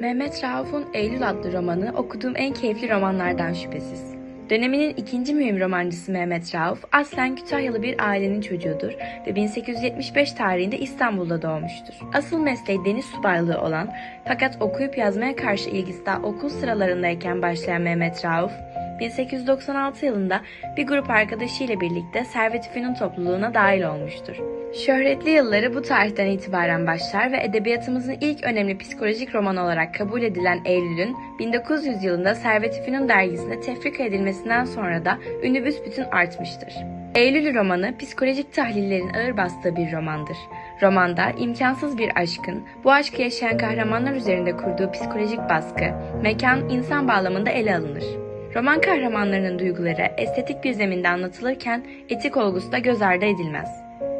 Mehmet Rauf'un Eylül adlı romanı okuduğum en keyifli romanlardan şüphesiz. Döneminin ikinci mühim romancısı Mehmet Rauf, aslen Kütahyalı bir ailenin çocuğudur ve 1875 tarihinde İstanbul'da doğmuştur. Asıl mesleği deniz subaylığı olan fakat okuyup yazmaya karşı ilgisi daha okul sıralarındayken başlayan Mehmet Rauf, 1896 yılında bir grup arkadaşıyla birlikte Servet-i Fünun topluluğuna dahil olmuştur. Şöhretli yılları bu tarihten itibaren başlar ve edebiyatımızın ilk önemli psikolojik romanı olarak kabul edilen Eylül'ün 1900 yılında Servet-i Fünun dergisinde tefrika edilmesinden sonra da ünü büsbütün artmıştır. Eylül romanı psikolojik tahlillerin ağır bastığı bir romandır. Romanda imkansız bir aşkın, bu aşkı yaşayan kahramanlar üzerinde kurduğu psikolojik baskı, mekan, insan bağlamında ele alınır. Roman kahramanlarının duyguları estetik bir zeminde anlatılırken etik olgusu da göz ardı edilmez.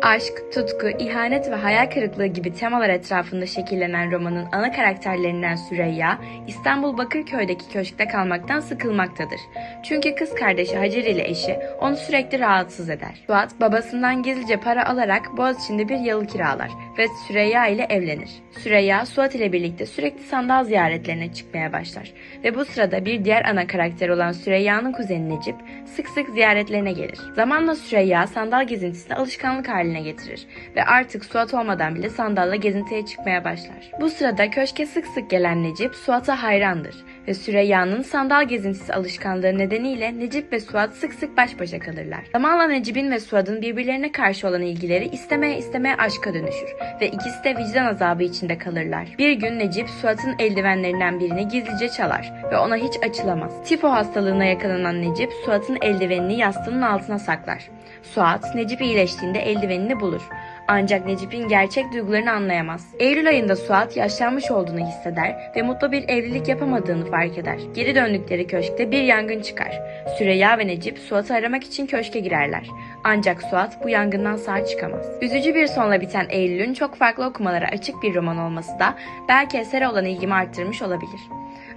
Aşk, tutku, ihanet ve hayal kırıklığı gibi temalar etrafında şekillenen romanın ana karakterlerinden Süreyya, İstanbul Bakırköy'deki köşkte kalmaktan sıkılmaktadır. Çünkü kız kardeşi Hacer ile eşi onu sürekli rahatsız eder. Suat babasından gizlice para alarak Boğaziçi'nde bir yalı kiralar ve Süreyya ile evlenir. Süreyya, Suat ile birlikte sürekli sandal ziyaretlerine çıkmaya başlar ve bu sırada bir diğer ana karakter olan Süreyya'nın kuzeni Necip sık sık ziyaretlerine gelir. Zamanla Süreyya sandal gezintisini alışkanlık haline getirir ve artık Suat olmadan bile sandalla gezintiye çıkmaya başlar. Bu sırada köşke sık sık gelen Necip Suat'a hayrandır ve Süreyya'nın sandal gezintisi alışkanlığı nedeniyle Necip ve Suat sık sık baş başa kalırlar. Zamanla Necip'in ve Suat'ın birbirlerine karşı olan ilgileri istemeye istemeye aşka dönüşür ve ikisi de vicdan azabı içinde kalırlar. Bir gün Necip Suat'ın eldivenlerinden birini gizlice çalar ve ona hiç açılamaz. Tifo hastalığına yakalanan Necip Suat'ın eldivenini yastığının altına saklar. Suat, Necip iyileştiğinde eldivenini bulur. Ancak Necip'in gerçek duygularını anlayamaz. Eylül ayında Suat yaşlanmış olduğunu hisseder ve mutlu bir evlilik yapamadığını fark eder. Geri döndükleri köşkte bir yangın çıkar. Süreyya ve Necip Suat'ı aramak için köşke girerler. Ancak Suat bu yangından sağ çıkamaz. Üzücü bir sonla biten Eylül'ün çok farklı okumalara açık bir roman olması da belki esere olan ilgimi arttırmış olabilir.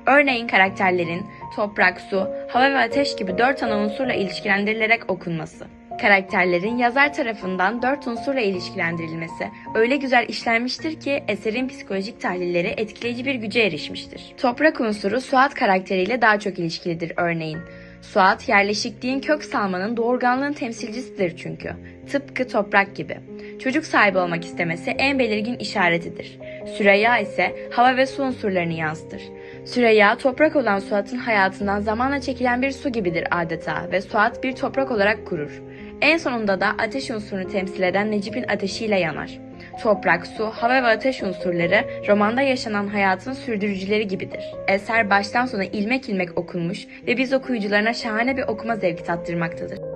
Örneğin karakterlerin toprak, su, hava ve ateş gibi dört ana unsurla ilişkilendirilerek okunması. Karakterlerin yazar tarafından dört unsurla ilişkilendirilmesi öyle güzel işlenmiştir ki eserin psikolojik tahlilleri etkileyici bir güce erişmiştir. Toprak unsuru Suat karakteriyle daha çok ilişkilidir örneğin. Suat yerleşikliğin kök salmanın doğurganlığın temsilcisidir çünkü. Tıpkı toprak gibi. Çocuk sahibi olmak istemesi en belirgin işaretidir. Süreyya ise hava ve su unsurlarını yansıtır. Süreyya toprak olan Suat'ın hayatından zamanla çekilen bir su gibidir adeta ve Suat bir toprak olarak kurur. En sonunda da ateş unsurunu temsil eden Necip'in ateşiyle yanar. Toprak, su, hava ve ateş unsurları romanda yaşanan hayatın sürdürücüleri gibidir. Eser baştan sona ilmek ilmek okunmuş ve biz okuyucularına şahane bir okuma zevki tattırmaktadır.